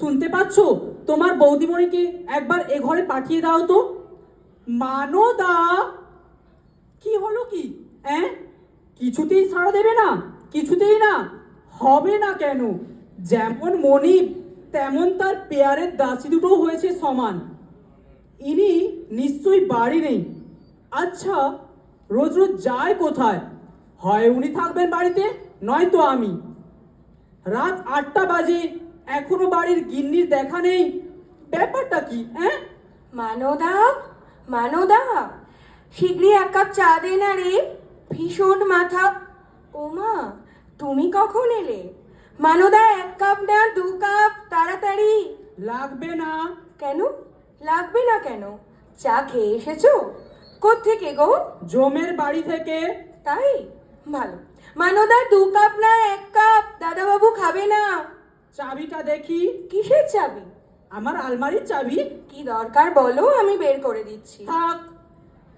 শুনতে পাচ্ছ? তোমার বৌদিমণিকে একবার এ ঘরে পাঠিয়ে দাও তো। মানদা! কি হলো কি? হ্যাঁ কিছুতেই সাড়া দেবে না, কিছুতেই না, হবে না কেন? যেমন মনিব, তেমন তার পেয়ারের দাসি দুটো হয়েছে সমান। ইনি নিশ্চয়ই বাড়ি নেই। আচ্ছা রোজ রোজ যায় কোথায়? হয় উনি থাকবেন বাড়িতে, নয়তো আমি। রাত আটটা বাজে এখনও বাড়ির গিন্নির দেখা নেই। ব্যাপারটা কি হ্যাঁ? মানদা মানদা শীঘ্রই এক কাপ চা দে না রে। ভীষণ মাথা। ওমা তুমি কখন এলে? মানদা এক কাপ না দু কাপ তাড়াতাড়ি। লাগবে না। কেন? লাগবে না কেন? চা খেয়ে এসেছ? কোত্থেকে গো? জমের বাড়ি থেকে। তাই? ভালো। মানদা দু কাপ না এক কাপ। দাদাবাবু খাবে না। চাবিটা দেখি। কিসের চাবি? আমার আলমারির চাবি। কি দরকার বলো আমি বের করে দিচ্ছি। থাক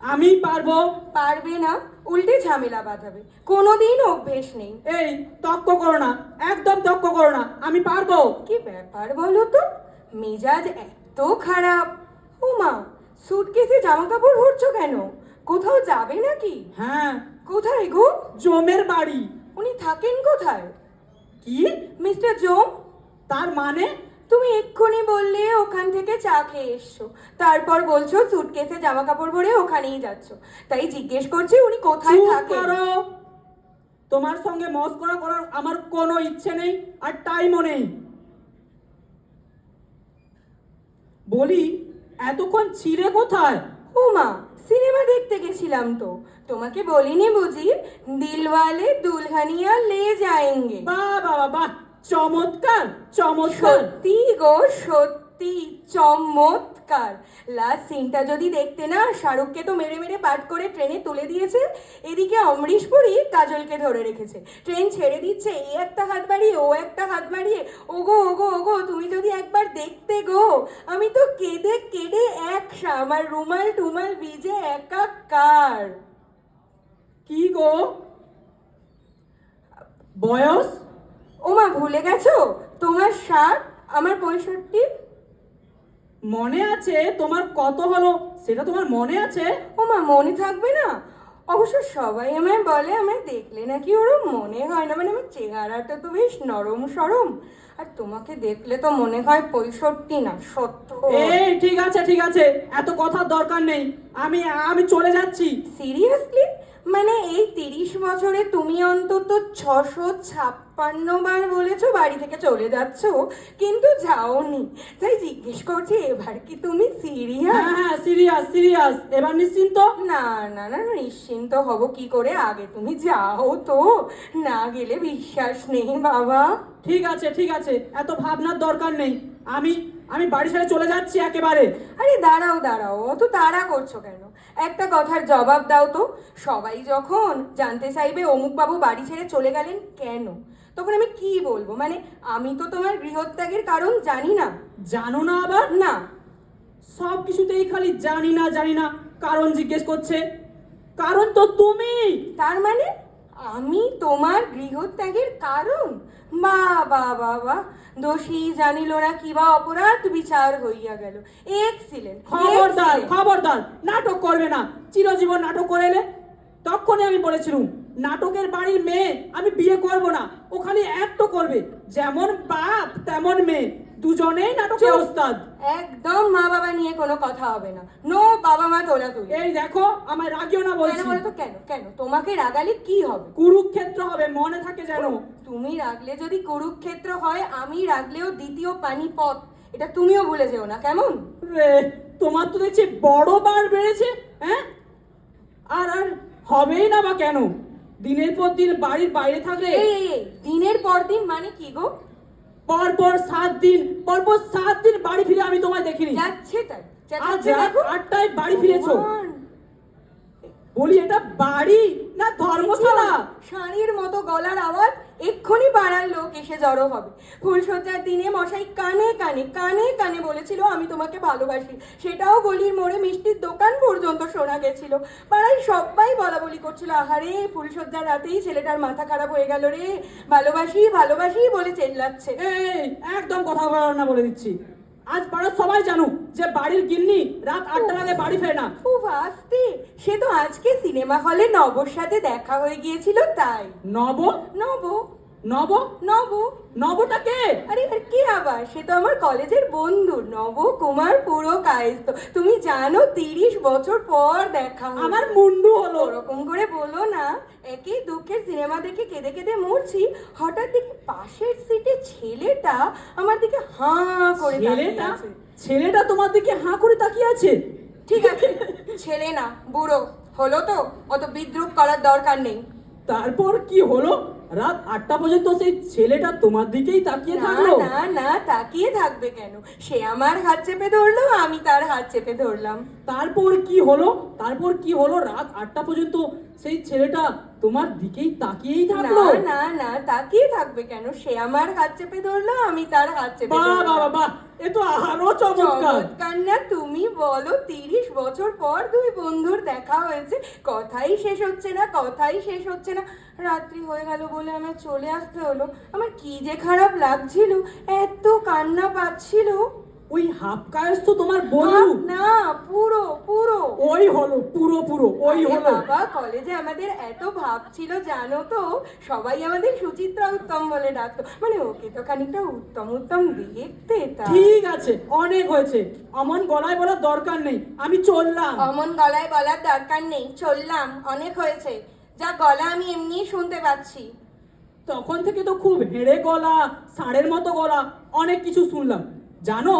আমি পারব। পারবে না উল্টে ঝামেলা বাঁধাবে। কোনোদিন অভ্যেস নেই। এই তক্ক করো না একদম তক্ক করো না আমি পারব। কি ব্যাপার বলো তো? মেজাজ এত খারাপ। উমা সুটকেসে জামা কাপড় ভরছো কেন? কোথাও যাবে নাকি? হ্যাঁ। কোথায় গো? জমের বাড়ি। উনি থাকেন কোথায়? কি? মিস্টার জোম তার মানে? তুমি এক্ষুনি বললে ওখান থেকে চা খেয়ে এসছো। তারপর বলছো সুটকেসে জামা কাপড় ভরে ওখানেই যাচ্ছ। তাই জিজ্ঞেস করছি উনি কোথায় চুপ থাকেন? করো। তোমার সঙ্গে মস্করা করার আমার কোনো ইচ্ছে নেই আর টাইমও নেই। বলি এতক্ষণ ছিলে কোথায়? উমা সিনেমা দেখতে গেছিলাম তো। তোমাকে বলিনি বুঝি? দিলওয়ালে দুলহানিয়া লে যায়েঙ্গে। বাহ বাবা বাহ। চমৎকার চমৎকার। সত্যি গো সত্যি চমৎকার। লাস্ট সিনটা যদি দেখতে না শাহরুখকে তো মেরে মেরে পাট করে ট্রেনে তুলে দিয়েছে। এদিকে অমরিশ পুরী কাজলকে ধরে রেখেছে। ট্রেন ছেড়ে দিচ্ছে এই একটা হাত বাড়িয়ে ও একটা হাত বাড়িয়ে। ওগো ওগো ওগো তুমি যদি একবার দেখতে গো আমি তো কেঁদে কেঁদে একসা আমার রুমাল টুমাল ভিজে একাকার। কি গো? বয়স? ওমা ভুলে গেছো? তোমার ষাট আমার পঁয়ষট্টি? মনে আছে তোমার কত হলো? সেটা তোমার মনে আছে? ওমা মনে থাকবে না। অবশ্য সবাই আমায় বলে আমায় দেখলে নাকি ওরম মনে হয় না। মানে আমার চেহারাটা তো বেশ নরম সরম। আর তোমাকে দেখলে তো মনে হয় পঁয়ষট্টি না সত্য এই ঠিক আছে ঠিক আছে। এত কথার দরকার নেই। আমি আমি চলে যাচ্ছি। সিরিয়াসলি? মানে এই তিরিশ বছরে তুমি অন্তত ছশো ছাপ্পান্ন বার বলেছ বাড়ি থেকে চলে যাচ্ছ কিন্তু যাওনি। তাই জিজ্ঞেস করছি এবার কি তুমি সিরিয়াস? হ্যাঁ হ্যাঁ সিরিয়াস সিরিয়াস। এবার নিশ্চিন্ত? না না না নিশ্চিন্ত হব। কি করে আগে তুমি যাও তো। না গেলে বিশ্বাস নেই বাবা। ঠিক আছে ঠিক আছে। এত ভাবনার দরকার নেই। আমি আমি বাড়ি ছেড়ে চলে যাচ্ছি একেবারে। আরে দাঁড়াও দাঁড়াও। অত তাড়া করছ কেন? একটা কথার জবাব দাও তো। সবাই যখন জানতে চাইবে অমুকবাবু বাড়ি ছেড়ে চলে গেলেন কেন? তখন আমি কি বলব? মানে আমি তো তোমার গৃহত্যাগের কারণ জানি না। জানো না আবার? না। সব কিছুতেই খালি জানি না জানি না। কারণ জিজ্ঞেস করছে। কারণ তো তুমি। তার মানে? আমি তোমার গৃহত্যাগের কারণ? বা বা বা বা। দোষী জানিল না কিবা অপরাধ? বিচার হইয়া গেল। এক্সিলেন্ট খবরদার খবরদার। নাটক করবে না। চিরজীবন নাটক করে এলে? তখনই আমি বলেছিলুম নাটকের বাড়ির মেয়ে আমি বিয়ে করব না। ওখানে অ্যাক্ট করবে। যেমন বাপ তেমন মেয়ে। দুজনেই নাটকের ওস্তাদ। একদম মা বাবা নিয়ে কোনো কথা হবে না। নো বাবা মা তোলা তুলি। এই দেখো আমায় রাগিও না বলছি। বলো তো কেন? কেন? তোমাকে রাগালে কি হবে? কুরুক্ষেত্র হবে মনে থাকে যেন। তুমি রাগলে যদি কুরুক্ষেত্র হয় আমি রাগলেও দ্বিতীয় পানিপথ। এটা তুমিও ভুলে যেও না কেমন? রে তোমার তো দেখছি বড় বার বেড়েছে হ্যাঁ? আর আর হবেই না বা কেন? দিনের পর দিন বাড়ির বাইরে থাকলে দিনের পর দিন মানে কি গো? পর পর সাত দিন পর পর সাত দিন বাড়ি ফিরে আমি তোমায় দেখিনি। যাচ্ছে তাই। আজ রাত আটটায় বাড়ি ফিরেছো। বলি এটা বাড়ি না ধর্মশালা? শাড়ির মতো গলার আওয়াজ এক্ষুনি পাড়ার লোক এসে জড়ো হবে। ফুলসজ্জার দিনে মশাই কানে কানে কানে কানে বলেছিল আমি তোমাকে ভালোবাসি। সেটাও গলির মোড়ে মিষ্টির দোকান পর্যন্ত শোনা গেছিল। পাড়ায় সবাই বলা বলি করছিল আহারে ফুলসজ্জার রাতেই ছেলেটার মাথা খারাপ হয়ে গেল রে। ভালোবাসি ভালোবাসি বলে চেল্লাচ্ছে। এই একদম কথা বলার না বলে দিচ্ছি। আজ পাড়ার সবাই জানো যে বাড়ির গিন্নি রাত আটটার আগে বাড়ি ফেরে না। খুব আস্তে। সে তো আজকে সিনেমা হলে নবর সাথে দেখা হয়ে গিয়েছিল তাই। নব নব নব? নব। নবটা কে? আরে আর কি আবার? সে তো আমার কলেজের বন্ধু। নব কুমার পুরো কায়স্ত তুমি জানো তিরিশ বছর পর দেখা আমার মুন্ডু হলো। ওরকম করে বলো না। একই দুঃখের সিনেমা দেখে কেঁদে কেঁদে মরছি। হঠাৎ দেখি পাশের সিটে ছেলেটা আমার দিকে হাঁ করে ছেলেটা? ছেলেটা তোমার দিকে হাঁ করে তাকিয়ে আছে? ঠিক আছে। ছেলে না বুড়ো। হলো তো? অত বিদ্রুপ করার দরকার নেই। তারপর কি হলো? রাত আটটা পর্যন্ত সেই ছেলেটা তোমার দিকেই তাকিয়ে থাকল? না না তাকিয়ে থাকবে কেন? সে আমার হাত চেপে ধরলো আমি তার হাত চেপে ধরলাম। তারপর কি হলো? তারপর কি হলো? রাত আটটা পর্যন্ত সেই ছেলেটা তোমার দিকেই তাকিয়েই থাকল? না না তাকিয়ে থাকবে কেন? সে আমার হাত চেপে ধরলো আমি তার হাত চেপে বাহ বাহ, বাহ এ তো আরও চমৎকার। চমৎকার না তুমি বলো তিরিশ বছর পর দুই বন্ধুর দেখা হয়েছে কথাই শেষ হচ্ছে না কথাই শেষ হচ্ছে না। রাত্রি হয়ে গেল বলে আমার চলে আসতে হলো। আমার কি যে খারাপ লাগছিল এত কান্না পাচ্ছিল। ওই হাফ কায়স্থ তোমার বন্ধু। না পুরো পুরো। ওই হলো পুরো পুরো ওই হলো। বাবা কলেজে আমাদের এত ভাব ছিল জানো তো? সবাই আমাদের সুচিত্রা উত্তম বলে ডাকতো। মানে ওকে তো খানিকটা উত্তম উত্তম দেখতে তা ঠিক আছে অনেক হয়েছে। অমন গলায় বলার দরকার নেই আমি চললাম। অমন গলায় বলার দরকার নেই চললাম অনেক হয়েছে। যা গলা আমি এমনি শুনতে পাচ্ছি। তখন থেকে তো খুব হেড়ে গলা ষাঁড়ের মতো গলা অনেক কিছু শুনলাম। জানো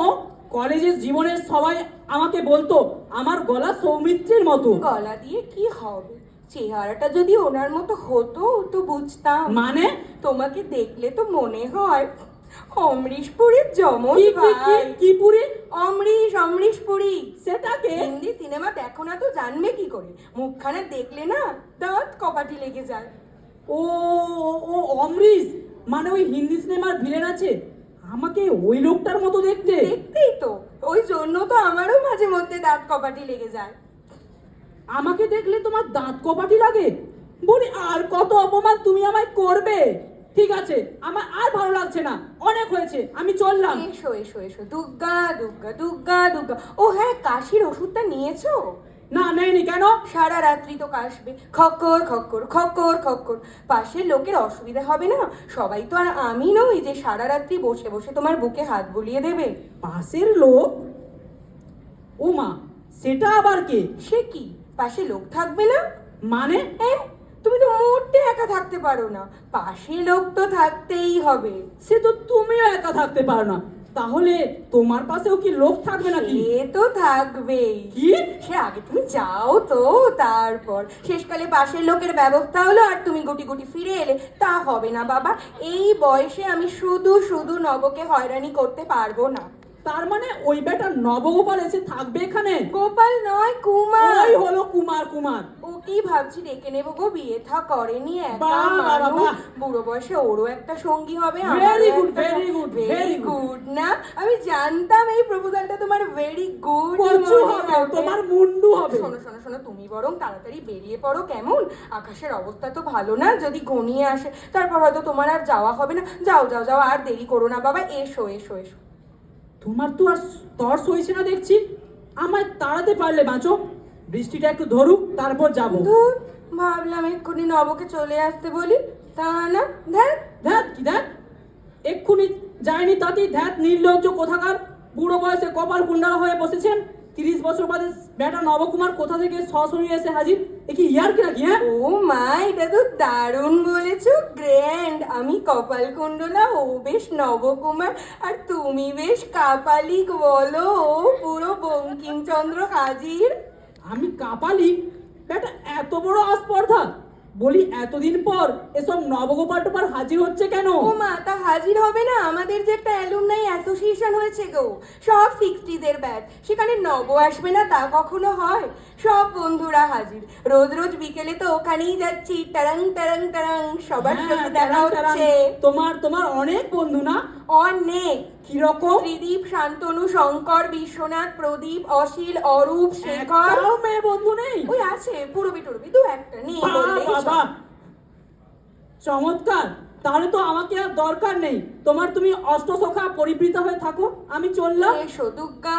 কলেজের জীবনের সবাই আমাকে বলতো আমার গলা সৌমিত্রের মতো। গলা দিয়ে কি হবে? চেহারাটা যদি ওনার মতো হতো তো বুঝতাম। মানে? তোমাকে দেখলে তো মনে হয় অমরিশ পুরীর জমজ কি কি কি ভাই। কি পুরি? অমরিশ অমরিশ পুরী সেটাকে হিন্দি সিনেমা দেখো না তো জানবে কি করে? মুখখানা দেখলে না দাঁত কপাটি লেগে যায়। ও ও- ও অমরিশ মানে ওই হিন্দি সিনেমার ভিলেন আছে? আমাকে ওই লোকটার মতো দেখতে। দেখতেই তো। ওই জন্য তো আমারও মাঝে মধ্যে দাঁত কপাটি লেগে যায়। আমাকে দেখলে তোমার দাঁত কপাটি লাগে? বলি আর কত অপমান তুমি আমায় করবে? ঠিক আছে আমার আর ভালো লাগছে না। অনেক হয়েছে আমি চললাম। এসো এসো এসো। দুগ্গা দুগ্গা দুগ্গা দুগ্গা। ও হ্যাঁ কাশির ওষুধটা নিয়েছো? না, নেয়নি কেন? সারা রাত্রি তো কাশবে। খক্কর খক্কর খক্কর খক্কর। পাশের লোকের অসুবিধা হবে না? সবাই তো আর আমি নই যে সারা রাত্রি বসে বসে তোমার বুকে হাত বুলিয়ে দেবে। পাশের লোক? ও মা, সেটা আবার কে? সে কি? পাশে লোক থাকবে না? মানে? হ্যাঁ তুমি তো মোটে একা থাকতে পারো না। পাশে লোক তো থাকতেই হবে। সে তো তুমিও একা থাকতে পারো না। তাহলে তোমার পাশেও কি লোক থাকবে নাকি? সে তো থাকবেই। কি? সে আগে তুমি যাও তো তারপর। শেষকালে পাশের লোকের ব্যবস্থা হলো আর তুমি গুটি গুটি ফিরে এলে। তা হবে না বাবা। এই বয়সে আমি শুধু শুধু নবকে হয়রানি করতে পারব না। তার মানে ওই বেটা নবগোপাল এসে থাকবে এখানে? গোপাল নয় কুমার। ওই হলো কুমার কুমার। ও কি ভাবছি ডেকে নেব গো বিয়ে থা করেনি একা। বাহ, বাহ, মানুষ। বাহ। বুড়ো বয়সে ওরও একটা সঙ্গী হবে Very good, very good, very very good. Good না? আমি জানতাম এই প্রপোজালটা তোমার ভেরি গুড কচু হবে। তোমার মুন্ডু হবে। শোনো শোনো শোনো তুমি বরং তাড়াতাড়ি বেরিয়ে পড়ো কেমন? আকাশের অবস্থা তো ভালো না যদি ঘনিয়ে আসে। তারপর হয়তো তোমার আর যাওয়া হবে না। যাও যাও যাও আর দেরি করো না বাবা। এসো এসো এসো। তোমার তো আর তর্স হয়েছে না দেখছি। আমায় তাড়াতে পারলে বাঁচো। বৃষ্টিটা একটু ধরুক তারপর যাব। ধুর ভাবলাম এক্ষুনি নবকে চলে আসতে বলি। তা না ধ্যাত ধ্যাত কি ধ্যাত এক্ষুনি যায়নি তাতেই ধ্যাত নির্লজ্জ কোথাকার। বুড়ো বয়সে কপাল কুণ্ডাল হয়ে বসেছেন। তিরিশ বছর বাদে বেটা নবকুমার কোথা থেকে সশরীরে এসে হাজির? এ কি ইয়ার কি নাকি হ্যাঁ? ও মা এটা তো দারুণ বলেছ গ্র্যান্ড আমি কপাল কুণ্ডলা ও বেশ নবকুমার আর তুমি বেশ কাপালিক বলো ও পুরো বঙ্কিমচন্দ্র হাজির? আমি কাপালি বেটা এত বড় আস্পর্ধা! বলি এতদিন পর এসব নবগোপাল টোপাল হাজির হচ্ছে কেন? ও মা তা হাজির হবে না? আমাদের যে একটা অ্যালুমনাই অ্যাসোসিয়েশন হয়েছে গো। সব সিক্সটিজের ব্যাচ সেখানে নব আসবে না তা কখনো হয়? সব বন্ধুরা হাজির। রোজ রোজ বিকেলে তো ওখানেই যাচ্ছি। টারাং টারাং টারাং। সবার হ্যাঁ, সাথে দেখা। হচ্ছে। তোমার তোমার অনেক বন্ধু না? অনেক। কীরকম ত্রিদীপ শান্তনু শঙ্কর বিশ্বনাথ প্রদীপ অশীল অরূপ শেখর। একটাও মেয়ে বন্ধু নেই? ওই আছে পুরবি টুরবি দু একটা নেই বাহ, বললেই বাবা চলে। চমৎকার। তাহলে তো আমাকে আর দরকার নেই। তোমার তুমি অষ্টসখা পরিবৃত হয়ে থাকো আমি চললাম। এসো দুর্গা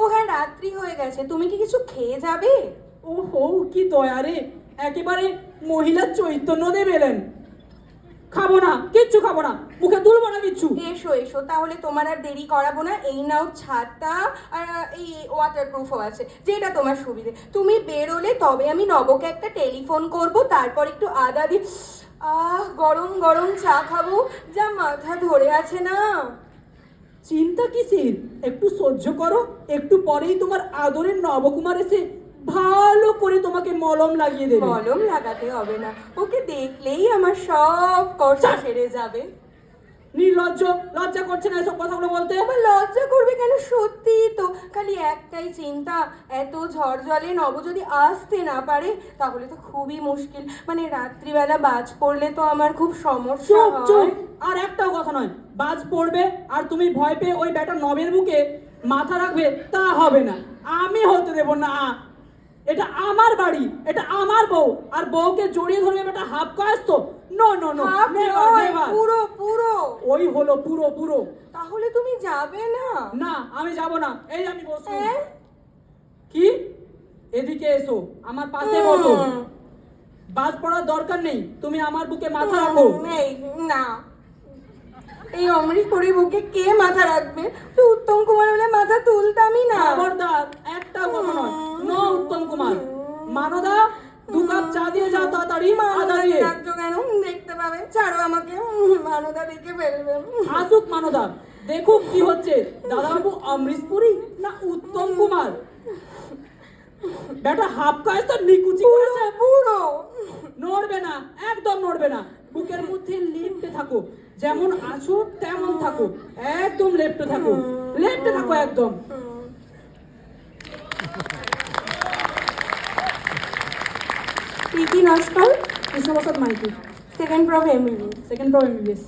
ও হ্যাঁ রাত্রি হয়ে গেছে। তুমি কি কিছু খেয়ে যাবে? ও হো কি দয়ারে একেবারে মহিলার চৈতন্য দেব এলেন। খাব না কিচ্ছু খাব না মুখে তুলবো না কিচ্ছু। এসো এসো তাহলে তোমার আর দেরি করাবো না। এই নাও ছাতা আর এই ওয়াটার প্রুফও আছে যেটা তোমার সুবিধে। তুমি বেরোলে তবে আমি নবকে একটা টেলিফোন করব তারপর একটু আদা দি আহ গরম গরম চা খাব। যা মাথা ধরে আছে না। চিন্তা কিসের? একটু সহ্য করো একটু পরেই তোমার আদরের নবকুমার এসে ভালো করে তোমাকে মলম লাগিয়ে দেবে। মলম লাগাতে হবে না। ওকে দেখলেই আমার সব কষ্ট সেরে যাবে। নির্লজ্জ লজ্জা করছে না এসব কথাগুলো বলতে? আবার লজ্জা করবে কেন? সত্যি তো খালি একটাই চিন্তা এত ঝড় জলে নব যদি আসতে না পারে তাহলে তো খুবই মুশকিল। মানে রাত্রিবেলা বাজ পড়লে তো আমার খুব সমস্যা হয়। আর একটাও কথা নয় বাজ পড়বে আর তুমি ভয় পেয়ে ওই ব্যাটা নবের বুকে মাথা রাখবে তা হবে না। আমি হতে দেব না। এটা আমার বাড়ি এটা আমার বউ। আর বউকে জড়িয়ে ধরবে বেটা হাফ কাজ তো? নো নো নো পুরো পুরো। ওই হলো পুরো পুরো। তাহলে তুমি যাবে না? না আমি যাব না। এই আমি বসবো হ্যাঁ? কি? এদিকে এসো আমার পাশে বসো। বাজ পড়ার দরকার নেই তুমি আমার বুকে মাথা রাখো। এই না। এই অমৃত পরে বুকে কে মাথা রাখবে তো উত্তম কুমার হলে মাথা তুলতামই না খবরদার একটা কথা নয় নো উত্তম কুমার মানদা দু কাপ চা দিয়ে যাও তাড়াতাড়ি আদা মানদা দিয়ে ডাকছো কেন দেখতে পাবে ছাড়ো আমাকে উম, মানদা দেখে ফেলবে। আসুক মানদা দেখুক কি হচ্ছে। দাদাবাবু অমৃতপুরি না উত্তম কুমার? বেটা হাফ কাজ তো নিকুচি করেছে। পুরো। নড়বে না একদম নড়বে না। বুকের মধ্যে লেপ্টে থাকো যেমন আছো তেমন থাকো একদম লেপ্টে থাকো লেপ্টে থাকো একদম। প্রীতি Naskar Maiti. second prof MBB second problem MBBS